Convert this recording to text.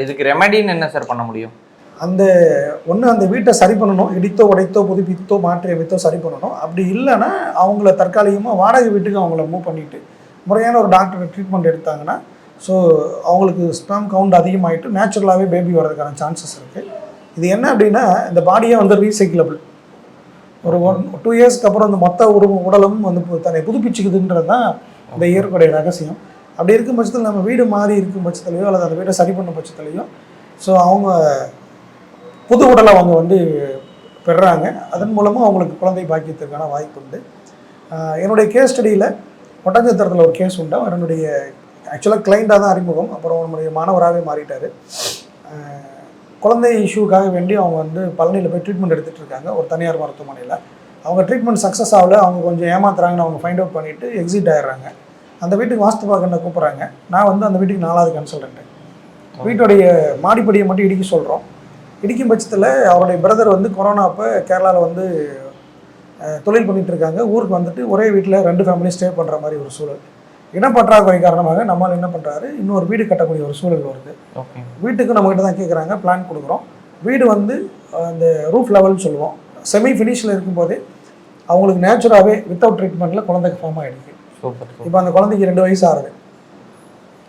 இதுக்கு ரெமடின்னு என்ன சார் பண்ண முடியும்? அந்த ஒன்று அந்த வீட்டை சரி பண்ணணும். இடித்தோ உடைத்தோ புதுப்பித்தோ மாற்றி அமைத்தோ சரி பண்ணணும். அப்படி இல்லைன்னா அவங்கள தற்காலிகமாக வாடகை வீட்டுக்கு அவங்கள மூவ் பண்ணிவிட்டு முறையான ஒரு டாக்டர் ட்ரீட்மெண்ட் எடுத்தாங்கன்னா ஸோ அவங்களுக்கு ஸ்பேம் கவுண்ட் அதிகமாகிட்டு நேச்சுரலாகவே பேபி வர்றதுக்கான சான்சஸ் இருக்குது இது என்ன அப்படின்னா இந்த பாடியே வந்து ரீசைக்கிளபிள் ஒரு ஒன் டூ இயர்ஸ்க்கு அப்புறம் அந்த மொத்த உரு உடலும் வந்து தன்னை புதுப்பிச்சுக்குதுன்றது தான் இந்த இயற்கையுடைய ரகசியம். அப்படி இருக்கும் பட்சத்தில் நம்ம வீடு மாறி இருக்கும் பட்சத்துலையோ அல்லது அந்த வீட்டை சரி பண்ண பட்சத்துலையோ ஸோ அவங்க புது உடலை அவங்க வந்து பெறுறாங்க அதன் மூலமாக அவங்களுக்கு குழந்தை பாக்கியத்திற்கான வாய்ப்பு உண்டு. என்னுடைய கேஸ் ஸ்டடியில் ஒட்டஞ்சத்திரத்தில் ஒரு கேஸ் உண்டு. அவர் என்னுடைய ஆக்சுவலாக கிளைண்ட்டாக தான் அறிமுகம். அப்புறம் நம்முடைய மாணவராகவே மாறிட்டார். குழந்தை இஷ்யூக்காக வேண்டி அவங்க வந்து பழனியில் போய் ட்ரீட்மெண்ட் எடுத்துகிட்டு இருக்காங்க. ஒரு தனியார் மருத்துவமனையில். அவங்க ட்ரீட்மெண்ட் சக்ஸஸ் ஆகல. அவங்க கொஞ்சம் ஏமாத்துறாங்கன்னு அவங்க ஃபைண்ட் அவுட் பண்ணிவிட்டு எக்ஸிட் ஆயிடுறாங்க. அந்த வீட்டுக்கு வாஸ்து பார்க்க என்ன கூப்பிட்றாங்க. நான் வந்து அந்த வீட்டுக்கு நாலாவது கன்சல்டன்ட்டு வீட்டுடைய மாடிப்படியை மட்டும் இடிக்க சொல்கிறோம் இடிக்கும் பட்சத்தில் அவருடைய பிரதர் வந்து கொரோனா அப்போ கேரளாவில் வந்து தொழில் பண்ணிட்டு இருக்காங்க. ஊருக்கு வந்துட்டு ஒரே வீட்டில் ரெண்டு ஃபேமிலி ஸ்டே பண்ணுற மாதிரி ஒரு சூழல். இடப்பற்றாக்குறை காரணமாக நம்மால் என்ன பண்ணுறாரு இன்னொரு வீடு கட்டக்கூடிய ஒரு சூழல் வருது. வீட்டுக்கு நம்மகிட்ட தான் கேட்குறாங்க பிளான் கொடுக்குறோம். வீடு வந்து அந்த ரூஃப் லெவல்னு சொல்லுவோம். செமி ஃபினிஷில் இருக்கும்போதே அவங்களுக்கு நேச்சுராகவே வித்தவுட் ட்ரீட்மெண்ட்டில் குழந்தைக்கு ஃபார்ம் ஆகிடுது சூப்பர் இப்போ அந்த குழந்தைக்கு ரெண்டு வயசு ஆகுது.